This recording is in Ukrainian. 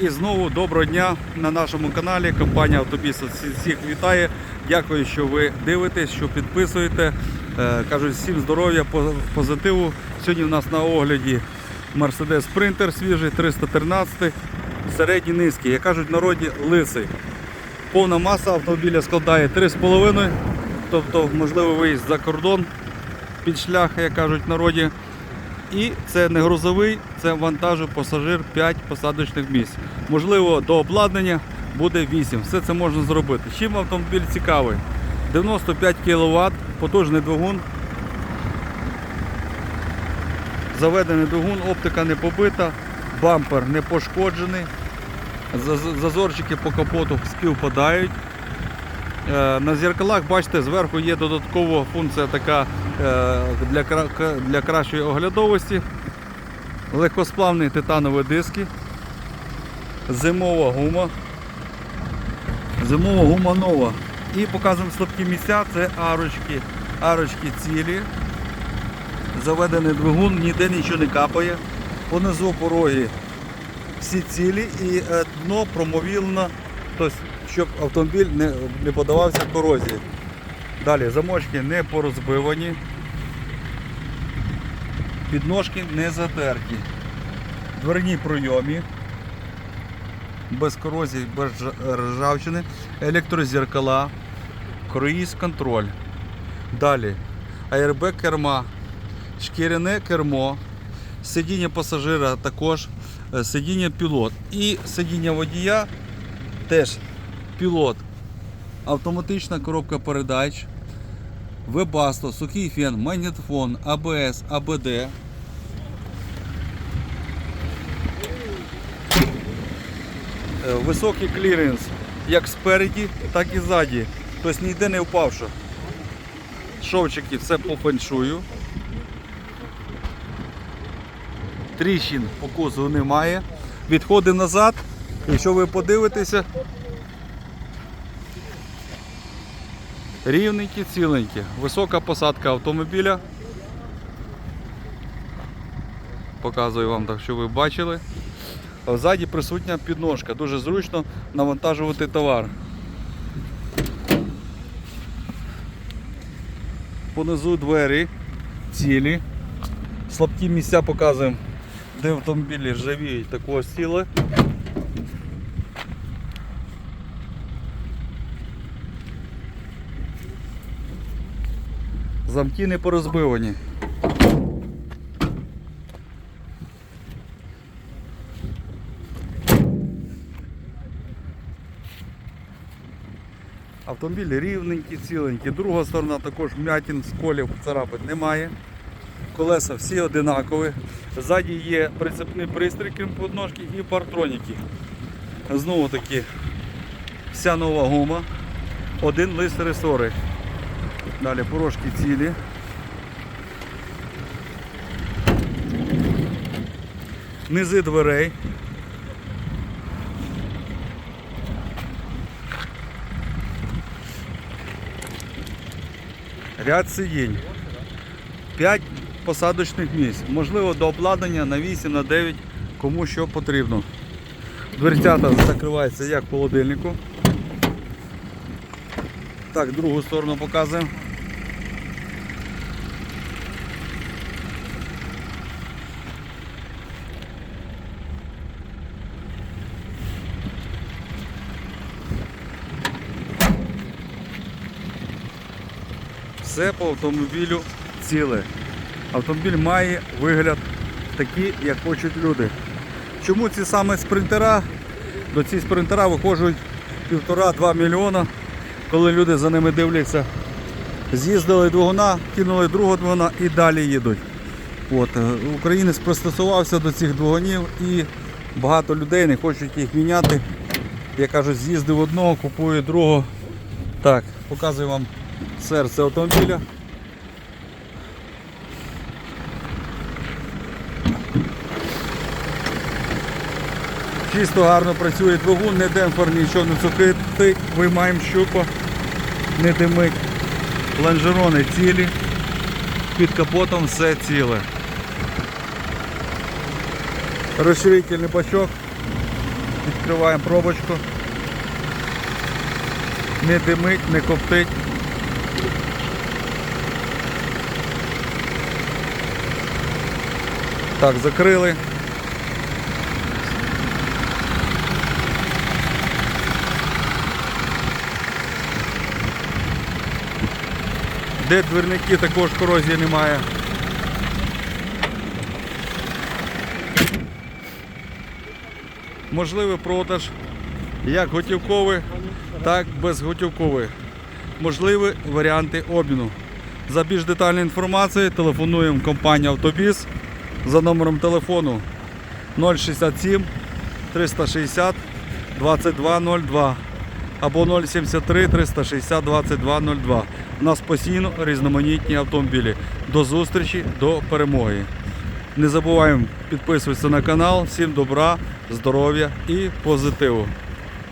І знову доброго дня на нашому каналі. Компанія Автобіс всіх вітає. Дякую, що ви дивитесь, що підписуєте. Е, Кажуть, всім здоров'я, позитиву. Сьогодні в нас на огляді Mercedes Sprinter свіжий, 313, середній низький. Як кажуть народі, лисий. Повна маса автомобіля складає 3,5, тобто можливо виїзд за кордон під шлях, як кажуть народі. І це не грузовий, це вантажу пасажир 5 посадочних місць. Можливо, до обладнання буде 8. Все це можна зробити. Чим автомобіль цікавий? 95 кВт, потужний двигун. Заведений двигун, оптика не побита, бампер не пошкоджений. Зазорчики по капоту співпадають. Е, На зеркалах, бачите, зверху є додаткова функція така е, для, для кращої оглядовості. Легкосплавні титанові диски. Зимова гума. Зимова гума нова. І показуємо слабкі місця, це арочки. Арочки цілі. Заведений двигун, ніде нічого не капає. Понизу пороги всі цілі і е, дно промовілно, тобто, щоб автомобіль не, не подавався корозії. Далі замочки не порозбивані, підножки не затерті, дверні пройомі, без корозії, без ржа- ржавчини, електрозеркала, круїз контроль. Далі аербек керма, шкіряне кермо, сидіння пасажира також, е, сидіння пілот. І сидіння водія теж пілот. Автоматична коробка передач, вебасто, сухий фен, магнітофон, АБС, АБД. Е, Високий кліренс як спереді, так і ззаді. Тобто ніде не впавши. Шовчики все по феншую. Тріщин по кузову немає. Відходи назад. Якщо ви подивитеся, рівненькі, ціленькі. Висока посадка автомобіля. Показую вам так, що ви бачили. Ззаді присутня підножка. Дуже зручно навантажувати товар. Понизу двері цілі. Слабкі місця показуємо, де автомобілі ржавіють такого стіли. Замки не порозбивані. Автомобіль рівненький, ціленький. Друга сторона також м'ятін, сколів, царапин немає. Колеса всі одинакові. Ззаді є прицепний пристрій, крім подножки, і партроніки. Знову таки вся нова гума. Один лист ресори. Далі порожки цілі. Низи дверей. Ряд сидінь. 5 посадочних місць. Можливо, до обладнання на 8, на 9, кому що потрібно. Дверцята закриваються як холодильнику. Так, другу сторону показуємо. Все по автомобілю ціле. Автомобіль має вигляд такий, як хочуть люди. Чому ці саме спринтера? До ці спринтера виходять півтора-два мільйона, коли люди за ними дивляться. З'їздили двигуна, кинули другого двигуна і далі їдуть. От, е, українець пристосувався до цих двигунів і багато людей не хочуть їх міняти. Я кажу, з'їздив одного, купую другого. Так, показую вам серце автомобіля. Чисто гарно працює двигун, не демпфер, нічого не цукрити, виймаємо щупа, не димить. Лонжерони цілі, під капотом все ціле. Розширительний бачок Відкриваємо пробочку. Не димить, не коптить. Так, закрили. Де двірники також корозії немає. Можливий продаж як готівковий, так безготівковий. Можливі варіанти обміну. За більш детальною інформацією телефонуємо в компанію Автобіс за номером телефону 067 360 2202 або 073 360 2202. У нас постійно різноманітні автомобілі. До зустрічі, до перемоги. Не забуваємо підписуватися на канал. Всім добра, здоров'я і позитиву.